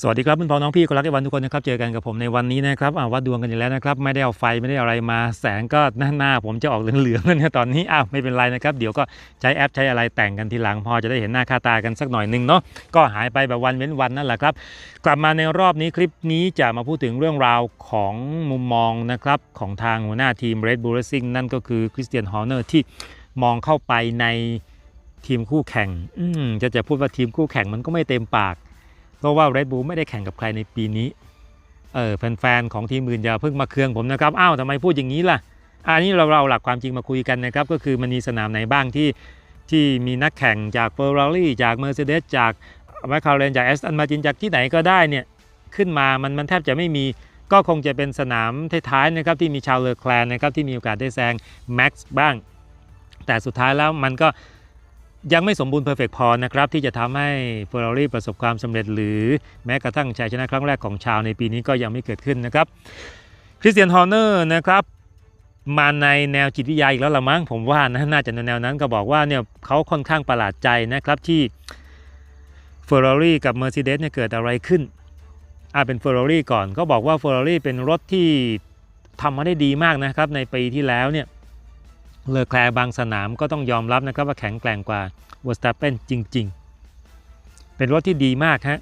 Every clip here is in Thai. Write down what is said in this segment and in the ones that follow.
สวัสดีครับเพื่อนพ้องน้องพี่คนรักไอวันทุกคนนะครับเจอกันกับผมในวันนี้นะครับอาวัดดวงกันอีกแล้วนะครับไม่ได้เอาไฟไม่ได้อะไรมาแสงก็หน้าหน้าผมจะออกเหลืองๆแล้วเนี่ยตอนนี้อ้าวไม่เป็นไรนะครับเดี๋ยวก็ใช้แอปใช้อะไรแต่งกันทีหลังพอจะได้เห็นหน้าค่าตากันสักหน่อยหนึงเนาะก็หายไปแบบวันเว้นวันนั่นแหละครับกลับมาในรอบนี้คลิปนี้จะมาพูดถึงเรื่องราวของมุมมองนะครับของทางหัวหน้าทีม Red Bull Racing นั่นก็คือคริสเตียนฮอร์เนอร์ที่มองเข้าไปในทีมคู่แข่งอืมจะจะพูดว่าทีมคู่แข่งมันก็ไม่เต็มปาก เพราะว่า Red Bull ไม่ได้แข่งกับใครในปีนี้เออแฟนๆของทีมอื่นอย่าเพิ่งมาเคืองผมนะครับอ้าวทำไมพูดอย่างนี้ล่ะอันนี้เราเราหลักความจริงมาคุยกันนะครับก็คือมันมีสนามไหนบ้างที่ที่มีนักแข่งจาก Ferrari จาก Mercedes จาก McLaren จาก Aston Martin จากที่ไหนก็ได้เนี่ยขึ้นมามันมันแทบจะไม่มีก็คงจะเป็นสนามท้ายๆนะครับที่มีชาวเลอแคลนนะครับที่มีโอกาสได้แซง Max บ้าง แต่สุดท้ายแล้วมันก็ ยังไม่สมบูรณ์เพอร์เฟกพอนะครับที่จะทำให้ Ferrari ประสบความสำเร็จ หรือแม้กระทั่งชัยชนะครั้งแรกของชาวในปีนี้ก็ยังไม่เกิดขึ้นนะครับคริสเตียนฮอร์เนอร์นะครับมาในแนวจิตวิทยาอีกแล้วละมั้งผมว่านะน่าจะในแนวนั้นก็บอกว่าเนี่ยเขาค่อนข้างประหลาดใจนะครับที่ Ferrari กับ Mercedes เนี่ยเกิดอะไรขึ้นอาเป็น Ferrari ก่อนก็บอกว่า Ferrari เป็นรถที่ทำมาได้ดีมากนะครับในปีที่แล้วเนี่ย เลอแคลร์บางสนามก็ต้องยอมรับนะครับว่าแข็งแกร่งกว่า w e r s t a p p e n จริง ๆ เป็นรถที่ดีมากฮะ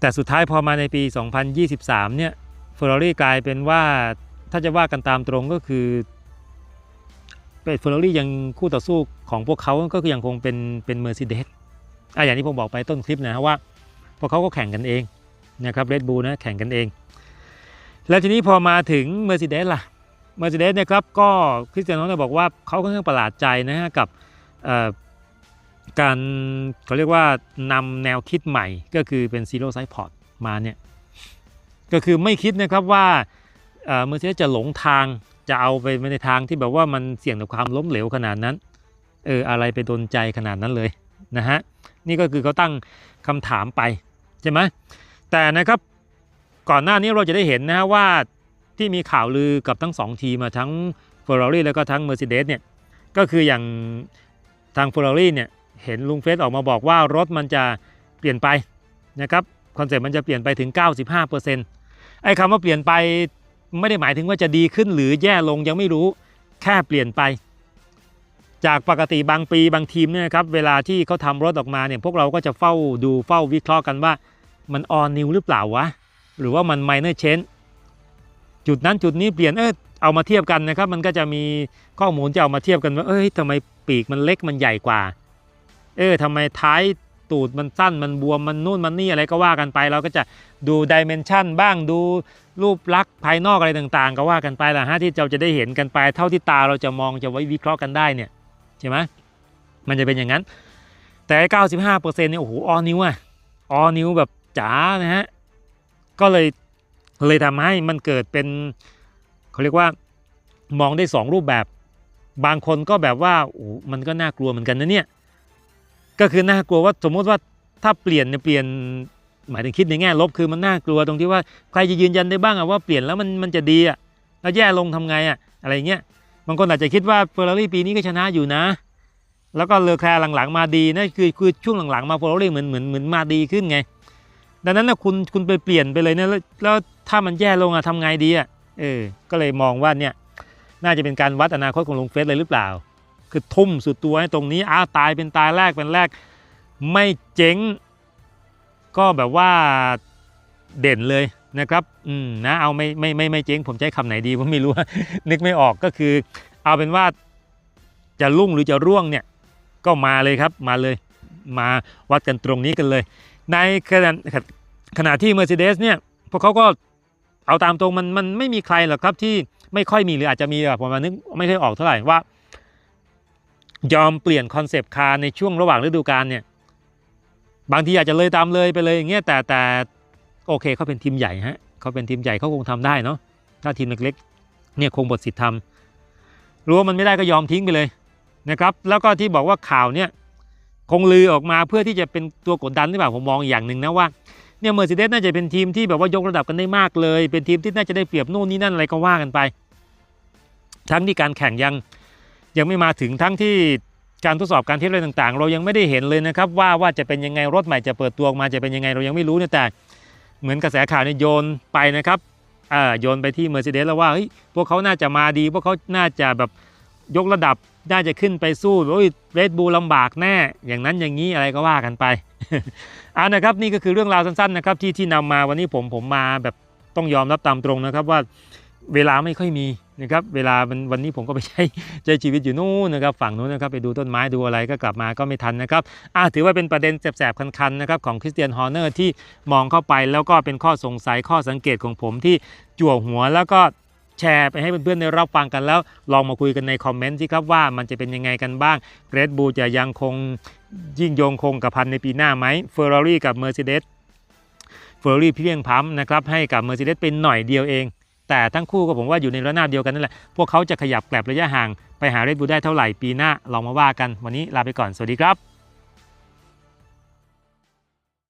แต่สุดท้ายพอมาในปี 2023 เนี่ย Ferrari กลายเป็นว่าถ้าจะว่ากันตามตรงก็คือเป็น Ferrari ยังคู่ต่อสู้ของพวกเขาก็คือยังคงเป็นเป็น Mercedes อะอย่างที่ผมบอกไปต้นคลิปนะฮะว่า พวกเขาก็แข่งกันเองนะครับ Red Bull นะแข่งกันเอง แล้วทีนี้พอมาถึง Mercedes ล่ะ Mercedes เนะครับก็คริสเตียโนเนี่ยบอกว่าเขาค่อนข้างประหลาดใจนะฮะกับการเขาเรียกว่านำแนวคิดใหม่ก็คือเป็น Zero Side Port มาเนี่ยก็คือไม่คิดนะครับว่าเมอร์เซเดสจะหลงทางจะเอาไปในทางที่แบบว่ามันเสี่ยงต่อความล้มเหลวขนาดนั้นเอออะไรไปโดนใจขนาดนั้นเลยนะฮะนี่ก็คือเขาตั้งคำถามไปใช่ไหมแต่นะครับก่อนหน้านี้เราจะได้เห็นนะฮะว่า ที่มีข่าวลือกับทั้ง 2 ทีมาทั้ง Ferrari แล้วก็ทั้ง Mercedes เนี่ยก็คืออย่างทาง Ferrari เนี่ยเห็นลุงเฟสออกมาบอกว่ารถมันจะเปลี่ยนไปนะครับคอนเซ็ปต์มันจะเปลี่ยนไปถึง 95%ไอ้คำว่าเปลี่ยนไปไม่ได้หมายถึงว่าจะดีขึ้นหรือแย่ลงยังไม่รู้แค่เปลี่ยนไป จากปกติบางปีบางทีมเนี่ยนะครับเวลาที่เขาทำรถออกมาเนี่ยพวกเราก็จะเฝ้าดูเฝ้าวิเคราะห์กันว่ามันออนนิวหรือเปล่าวะหรือว่ามันไมเนอร์เชน จุดนั้นจุดนี้เปลี่ยนเออเอามาเทียบกันนะครับ มันก็จะมีข้อมูลจะเอามาเทียบกันว่าเอ้ยทำไมปีกมันเล็กมันใหญ่กว่า เออทำไมท้ายตูดมันสั้นมันบวมมันนู่นมันนี่อะไรก็ว่ากันไป เราก็จะดูดิเมนชันบ้างดูรูปลักษณ์ภายนอกอะไรต่างๆ ก็ว่ากันไปหละฮะที่เราจะได้เห็นกันไป เท่าที่ตาเราจะมองจะไว้วิเคราะห์กันได้เนี่ยใช่ไหมมันจะเป็นอย่างนั้น แต่ 95%เนี่ยโอ้โหออนิวอะออนิวแบบจ๋านะฮะก็เลย เลยทำให้มันเกิดเป็นเขาเรียกว่ามองได้สองรูปแบบ บางคนก็แบบว่าโอ้มันก็น่ากลัวเหมือนกันนะเนี่ยก็คือน่ากลัวว่าสมมติว่าถ้าเปลี่ยนเนี่ยเปลี่ยนหมายถึงคิดในแง่ลบคือมันน่ากลัวตรงที่ว่าใครจะยืนยันได้บ้างอะว่าเปลี่ยนแล้วมันมันจะดีอะแล้วแย่ลงทำไงอะอะไรเงี้ยบางคนอาจจะคิดว่าเฟอร์รารี่ปีนี้ก็ชนะอยู่นะ แล้วก็เลอแคลร์หลังๆมาดีนะคือคือช่วงหลังๆมาเฟอร์รารี่เหมือนเหมือนเหมือนมาดีขึ้นไง ดังนั้นนะคุณคุณไปเปลี่ยนไปเลยนะแล้ว ถ้ามันแย่ลงอะทำไงดีอะเออ ก็เลยมองว่าเนี่ยน่าจะเป็นการวัดอนาคตของลุงเฟสเลยหรือเปล่า คือทุ่มสุดตัวให้ตรงนี้อ้าวตายเป็นตายแรกเป็นแรก ไม่เจ๊ง ก็แบบว่าเด่นเลยนะครับ อืมนะเอาไม่ไม่ไม่ไม่เจ๊งผมใช้คำไหนดีผมไม่รู้นึกไม่ออกก็คือ เอาเป็นว่าจะรุ่งหรือจะร่วงเนี่ย ก็มาเลยครับมาเลย มาวัดกันตรงนี้กันเลย ในขณะขณะที่ Mercedes เนี่ยพวกเขาก็ เอาตามตรงมันมันไม่มีใครหรอกครับที่ไม่ค่อยมีหรืออาจจะมีแบบผมมานึกไม่ค่อยออกเท่าไหร่ว่า ยอมเปลี่ยนคอนเซปต์คาร์ในช่วงระหว่างฤดูกาลเนี่ยบางทีอาจจะเลยตามเลยไปเลยอย่างเงี้ยแต่แต่โอเคเขาเป็นทีมใหญ่ฮะเขาเป็นทีมใหญ่เขาคงทำได้เนาะถ้าทีมเล็กๆเนี่ยคงบทสิทธิ์ทำรู้ว่ามันไม่ได้ก็ยอมทิ้งไปเลยนะครับ แล้วก็ที่บอกว่าข่าวเนี่ยคงลือออกมาเพื่อที่จะเป็นตัวกดดันหรือเปล่าผมมองอย่างหนึ่งนะว่า เนี่ยเมอร์เซเดสน่าจะเป็นทีมที่แบบว่ายกระดับกันได้มากเลย เป็นทีมที่น่าจะได้เปรียบนู่นนี่นั่นอะไรก็ว่ากันไป ทั้งที่การแข่งยังยังไม่มาถึงทั้งที่การทดสอบการเทสอะไรต่างๆ เรายังไม่ได้เห็นเลยนะครับว่าว่าจะเป็นยังไงรถใหม่จะเปิดตัวออกมาจะเป็นยังไงเรายังไม่รู้เนี่ยแต่ เหมือนกระแสข่าวเนี่ยโยนไปนะครับอ่าโยนไปที่ Mercedes แล้วว่าเฮ้ยพวกเขาน่าจะมาดี พวกเขาน่าจะแบบ ยกระดับน่าจะขึ้นไปสู้โอ้ยเรดบูลลำบากแน่ อย่างนั้นอย่างนี้อะไรก็ว่ากันไปอ่านะครับนี่ก็คือเรื่องราวสั้นๆนะครับที่ที่นำมาวันนี้ผมผมมาแบบต้องยอมรับตามตรงนะครับว่าเวลาไม่ค่อยมีนะครับเวลามันวันนี้ผมก็ไปใช้ใช้ชีวิตอยู่นู่นนะครับฝั่งนู้นนะครับไปดูต้นไม้ดูอะไรก็กลับมาก็ไม่ทันนะครับอะถือว่าเป็นประเด็นแสบๆคันๆนะครับของคริสเตียนฮอร์เนอร์ที่มองเข้าไปแล้วก็เป็นข้อสงสัยข้อสังเกตของผมที่จั่วหัวแล้วก็ แชร์ไปให้เพื่อนๆได้รับฟังกันแล้ว ลองมาคุยกันในคอมเมนต์สิครับว่ามันจะเป็นยังไงกันบ้างเรดบูจะยังคงยิ่งโยงคงกับพันในปีหน้าไหมเฟอร์รารี่กับ Mercedes เฟอร์รารี่เพียงพร้ำนะครับให้กับ Mercedes เป็นหน่อยเดียวเอง แต่ทั้งคู่ก็ผมว่าอยู่ในระนาบเดียวกันนั่นแหละพวกเขาจะขยับแกลบระยะห่างไปหาเรดบูได้เท่าไหร่ปีหน้าลองมาว่ากันวันนี้ลาไปก่อนสวัสดีครับ